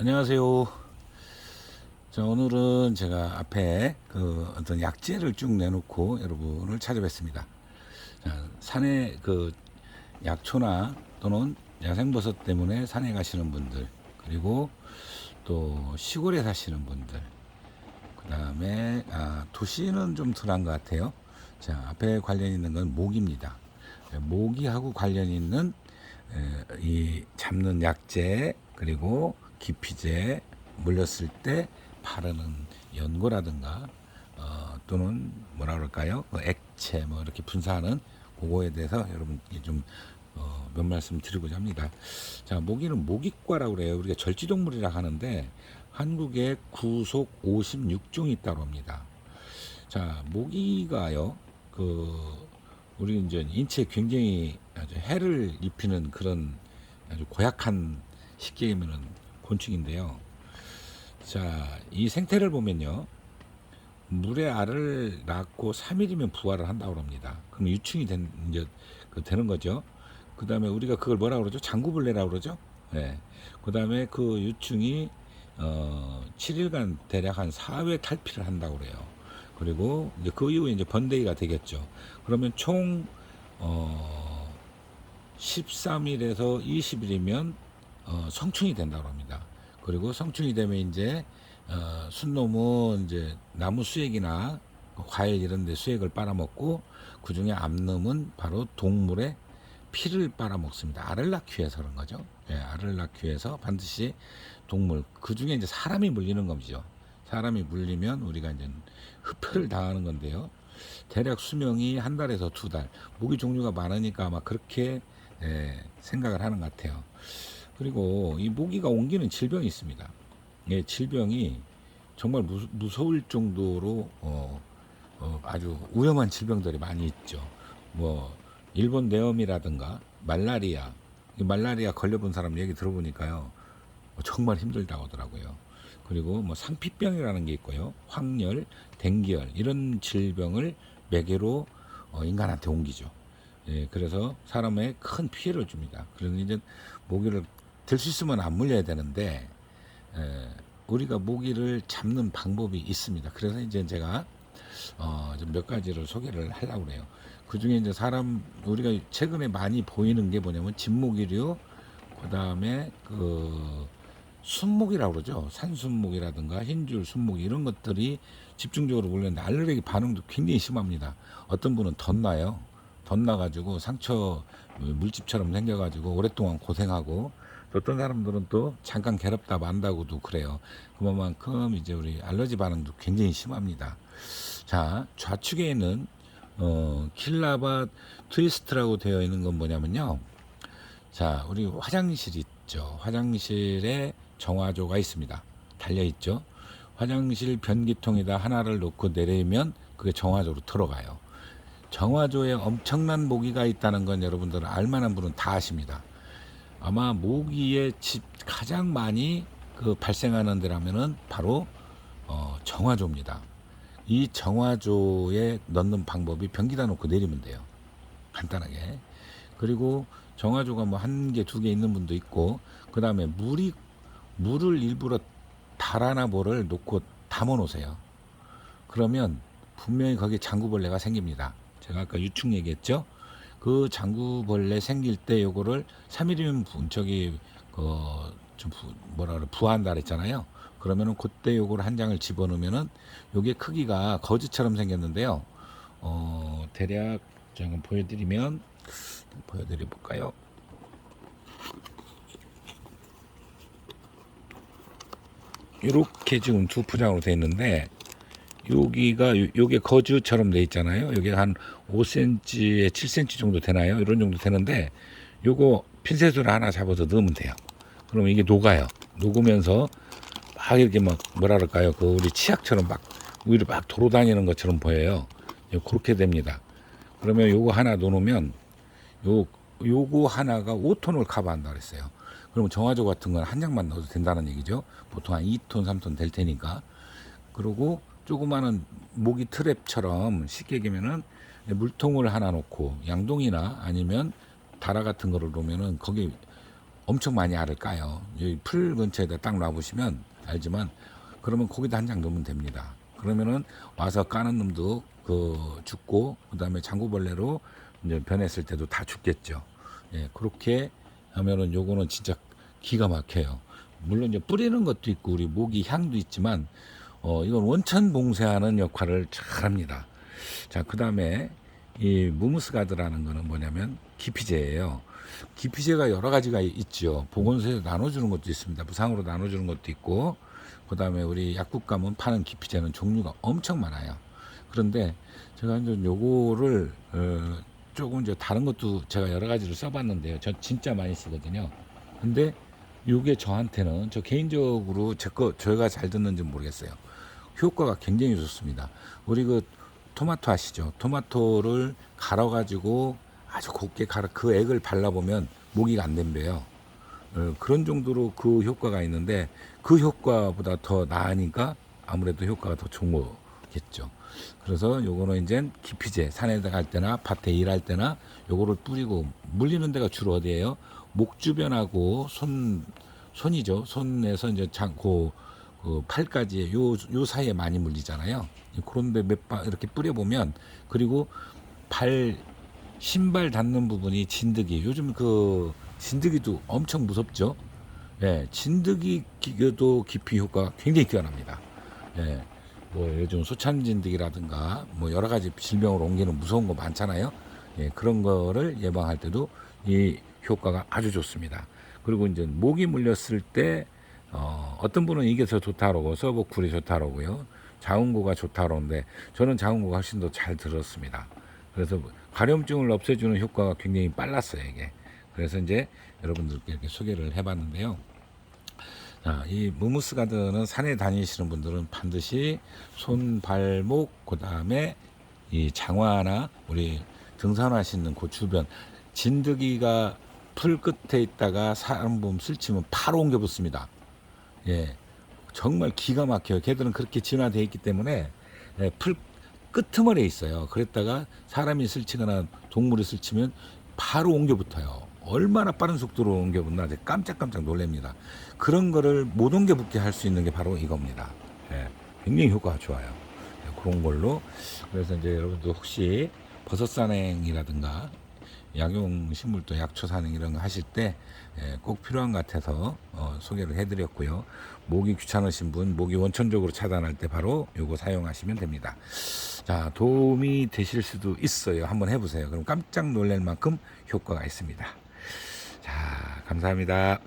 안녕하세요. 자, 오늘은 제가 앞에 그 어떤 약재를 쭉 내놓고 여러분을 찾아뵙습니다. 자, 산에 그 약초나 또는 야생버섯 때문에 산에 가시는 분들, 그리고 또 시골에 사시는 분들, 그 다음에 아, 도시는 좀 덜한 것 같아요. 자, 앞에 관련 있는 건 모기입니다. 네, 모기하고 관련 있는 에, 이 잡는 약재 그리고 기피제 물렸을 때 바르는 연고라든가 어, 또는 뭐라 그럴까요? 그 액체 뭐 이렇게 분사하는 그거에 대해서 여러분께 좀 어, 몇 말씀 드리고자 합니다. 자, 모기는 모기과라고 그래요. 우리가 절지동물이라 하는데 한국에 구속 56종이 있다고 합니다. 자, 모기가요. 그 우리 이제 인체에 굉장히 아주 해를 입히는 그런 아주 고약한 쉽게 얘기하면은 곤충인데요. 자, 이 생태를 보면요. 물에 알을 낳고 3일이면 부화를 한다고 합니다. 그럼 유충이 된, 이제 그 되는 거죠. 그 다음에 우리가 그걸 뭐라 그러죠? 장구벌레라고 그러죠? 예. 그 다음에 그 유충이 어, 7일간 대략 한 4회 탈피를 한다고 그래요. 그리고 이제 그 이후에 이제 번데기가 되겠죠. 그러면 총, 어, 13일에서 20일이면 어, 성충이 된다고 합니다. 그리고 성충이 되면 이제 어, 순놈은 이제 나무 수액이나 과일 이런 데 수액을 빨아먹고 그 중에 암놈은 바로 동물의 피를 빨아먹습니다. 알을 낳기 위해서 그런 거죠. 예, 알을 낳기 위해서 반드시 동물, 그 중에 이제 사람이 물리는 거죠. 사람이 물리면 우리가 이제 흡혈을 당하는 건데요. 대략 수명이 한 달에서 두 달. 모기 종류가 많으니까 아마 그렇게 예, 생각을 하는 것 같아요. 그리고 이 모기가 옮기는 질병이 있습니다. 예, 질병이 정말 무, 무서 울 정도로 어, 어, 아주 위험한 질병들이 많이 있죠. 뭐 일본 내염이라든가 말라리아, 이 말라리아 걸려본 사람 얘기 들어보니까요, 어, 정말 힘들다고 하더라고요. 그리고 뭐 상피병이라는 게 있고요, 황열, 댕기열 이런 질병을 매개로 어, 인간한테 옮기죠. 예, 그래서 사람에 큰 피해를 줍니다. 그래서 이제 모기를 들수 있으면 안 물려야 되는데 에, 우리가 모기를 잡는 방법이 있습니다. 그래서 이제 제가 어, 좀몇 가지를 소개를 하려고 그래요. 그 중에 이제 사람 우리가 최근에 많이 보이는 게 뭐냐면 진모기류, 그 다음에 그 순목이라고 그러죠. 산순목이라든가 흰줄 순목 이런 것들이 집중적으로 물렸는데 알레르기 반응도 굉장히 심합니다. 어떤 분은 덧나요. 덧나가지고 상처 물집처럼 생겨가지고 오랫동안 고생하고 어떤 사람들은 또 잠깐 괴롭다 만다고도 그래요. 그만큼 이제 우리 알러지 반응도 굉장히 심합니다. 자 좌측에 있는 어, 킬라바 트위스트라고 되어 있는 건 뭐냐면요. 자 우리 화장실 있죠. 화장실에 정화조가 있습니다. 달려 있죠. 화장실 변기통에다 하나를 놓고 내리면 그게 정화조로 들어가요. 정화조에 엄청난 모기가 있다는 건 여러분들 알만한 분은 다 아십니다. 아마 모기의 집 가장 많이 그 발생하는 데라면은 바로 어, 정화조입니다. 이 정화조에 넣는 방법이 변기다 놓고 내리면 돼요. 간단하게. 그리고 정화조가 뭐 한 개, 두 개 있는 분도 있고, 그 다음에 물이, 물을 일부러 달아나 뭐를 놓고 담아 놓으세요. 그러면 분명히 거기에 장구벌레가 생깁니다. 제가 아까 유충 얘기했죠? 그 장구벌레 생길 때 요거를 3일이면 분 저기 그좀 뭐라 그래 부화한다 그랬잖아요. 그러면은 그때 요걸 한 장을 집어넣으면은 요게 크기가 거즈처럼 생겼는데요. 어 대략 한번 보여드리면 보여드려 볼까요? 이렇게 지금 두 포장으로 되어 있는데 여기가 요- 요게 거즈처럼 돼 있잖아요. 여기 한 5cm에 7cm 정도 되나요? 이런 정도 되는데 요거 핀셋으로 하나 잡아서 넣으면 돼요. 그러면 이게 녹아요. 녹으면서 막 이렇게 막 뭐라 그럴까요? 그 우리 치약처럼 막 위로 막 돌아다니는 것처럼 보여요. 요- 그렇게 됩니다. 그러면 요거 하나 넣으면 요 요거 하나가 5톤을 커버한다 그랬어요. 그러면 정화조 같은 건 한 장만 넣어도 된다는 얘기죠. 보통 한 2톤, 3톤 될 테니까. 그리고 조그마한 모기 트랩처럼 쉽게 얘기하면은 물통을 하나 놓고 양동이나 아니면 다라 같은 거를 놓으면은 거기 엄청 많이 알을 까요. 여기 풀 근처에다 딱 놔보시면 알지만 그러면 거기다 한 장 넣으면 됩니다. 그러면은 와서 까는 놈도 그 죽고 그다음에 장구벌레로 이제 변했을 때도 다 죽겠죠. 예, 그렇게 하면은 요거는 진짜 기가 막혀요. 물론 이제 뿌리는 것도 있고 우리 모기 향도 있지만 어 이건 원천 봉쇄하는 역할을 잘합니다. 자, 그 다음에 이 무무스가드라는 거는 뭐냐면 기피제예요. 기피제가 여러 가지가 있죠. 보건소에서 나눠주는 것도 있습니다. 무상으로 나눠주는 것도 있고, 그 다음에 우리 약국 가면 파는 기피제는 종류가 엄청 많아요. 그런데 제가 이제 요거를 어, 조금 이제 다른 것도 제가 여러 가지를 써봤는데요. 저 진짜 많이 쓰거든요. 근데 요게 저한테는 저 개인적으로 제 거 저희가 잘 듣는지 모르겠어요. 효과가 굉장히 좋습니다. 우리 그 토마토 아시죠? 토마토를 갈아 가지고 아주 곱게 갈아 그 액을 발라 보면 모기가 안 덤벼요. 어, 그런 정도로 그 효과가 있는데 그 효과보다 더 나으니까 아무래도 효과가 더 좋은 거겠죠. 그래서 요거는 이제 기피제 산에 갈 때나 밭에 일할 때나 요거를 뿌리고 물리는 데가 주로 어디예요? 목 주변하고 손 손이죠. 손에서 이제 장고 그 팔까지 요, 요 사이에 많이 물리잖아요. 그런데 몇방 이렇게 뿌려보면 그리고 발 신발 닿는 부분이 진드기 요즘 그 진드기도 엄청 무섭죠. 예, 진드기 기도 깊이 효과가 굉장히 뛰어납니다. 예, 뭐 요즘 소찬 진드기라든가 뭐 여러 가지 질병으로 옮기는 무서운 거 많잖아요. 예, 그런 거를 예방할 때도 이 효과가 아주 좋습니다. 그리고 이제 모기 물렸을 때 어, 어떤 분은 이게 더 좋다라고 서버쿨이 좋다라고요. 자운고가 좋다라는데 저는 자운고가 훨씬 더 잘 들었습니다. 그래서 가려움증을 없애주는 효과가 굉장히 빨랐어요 이게. 그래서 이제 여러분들께 이렇게 소개를 해봤는데요. 자, 이 무무스 가드는 산에 다니시는 분들은 반드시 손, 발목, 그 다음에 이 장화나 우리 등산하시는 그 주변 진드기가 풀 끝에 있다가 사람 몸 스치면 바로 옮겨 붙습니다. 예, 정말 기가 막혀요. 걔들은 그렇게 진화되어 있기 때문에 예, 풀 끄트머리에 있어요. 그랬다가 사람이 스치거나 동물이 스치면 바로 옮겨 붙어요. 얼마나 빠른 속도로 옮겨 붙나 깜짝깜짝 놀랍니다. 그런 거를 못 옮겨 붙게 할 수 있는 게 바로 이겁니다. 예, 굉장히 효과가 좋아요. 예, 그런 걸로 그래서 이제 여러분도 혹시 버섯 산행이라든가 약용 식물도 약초 산행 이런 거 하실 때 꼭 필요한 것 같아서 어, 소개를 해드렸고요. 목이 귀찮으신 분, 목이 원천적으로 차단할 때 바로 요거 사용하시면 됩니다. 자, 도움이 되실 수도 있어요. 한번 해보세요. 그럼 깜짝 놀랄 만큼 효과가 있습니다. 자, 감사합니다.